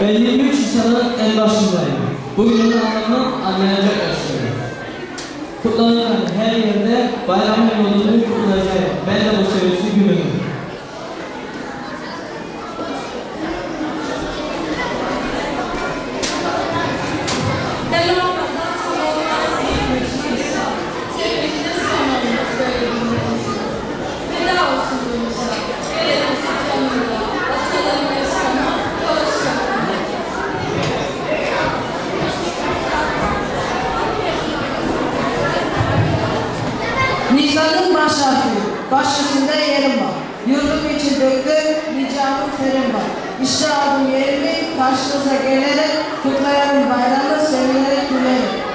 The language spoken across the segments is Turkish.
Ben 23 Nisan'ın en başındayım. Bugünün anlamını anlayacak yaşındayım. Kutlanırken her yerde bayramın yolunu kutlayacak. Ben de bu sevinçli Nisan'ın baş harfi, baş üstünde yerim var. Yurdum için döktüm, ricamın terim var. İşte aldım yerimi, karşınıza gelerek, kutlayalım bayramı, sevinerek gülerim.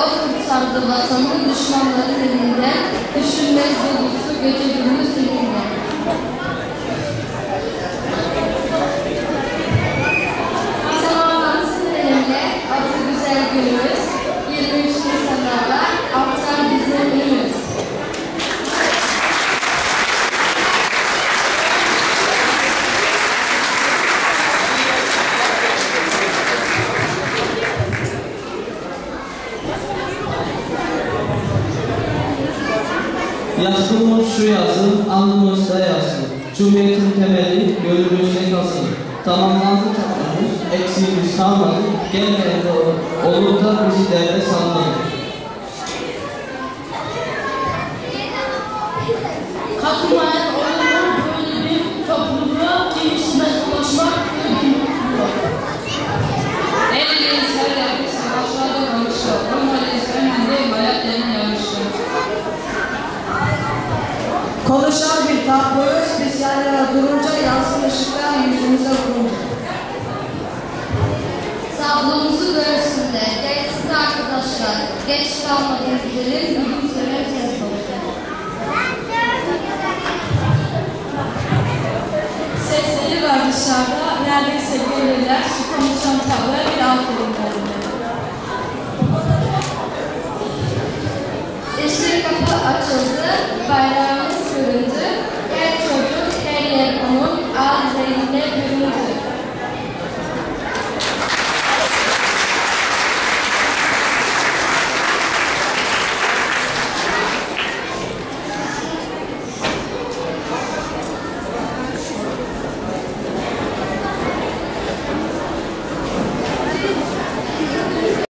O kurtardı vatanı düşmanların elinden. Düşünmez dolusu gece gündüz elinde. Yazılmış şu yazı, alnımızda yazsın. Cumhuriyetin temeli gönlümüzde kalsın. Tamamlandı tatlımız, eksiğimiz kalmadı. Gelmeyen de olur da bizi Konuşan bir tabloyuz, biz yan yana durunca yansın ışıklar yüzümüze vurunca. Tablomuzu görsünler, gelsin arkadaşlar. Geç gidelim, gülümsemek tez olsun. Sesleri var dışarıda, neredeyse gelirler, şu konuşan tabloya bir aferin verirler.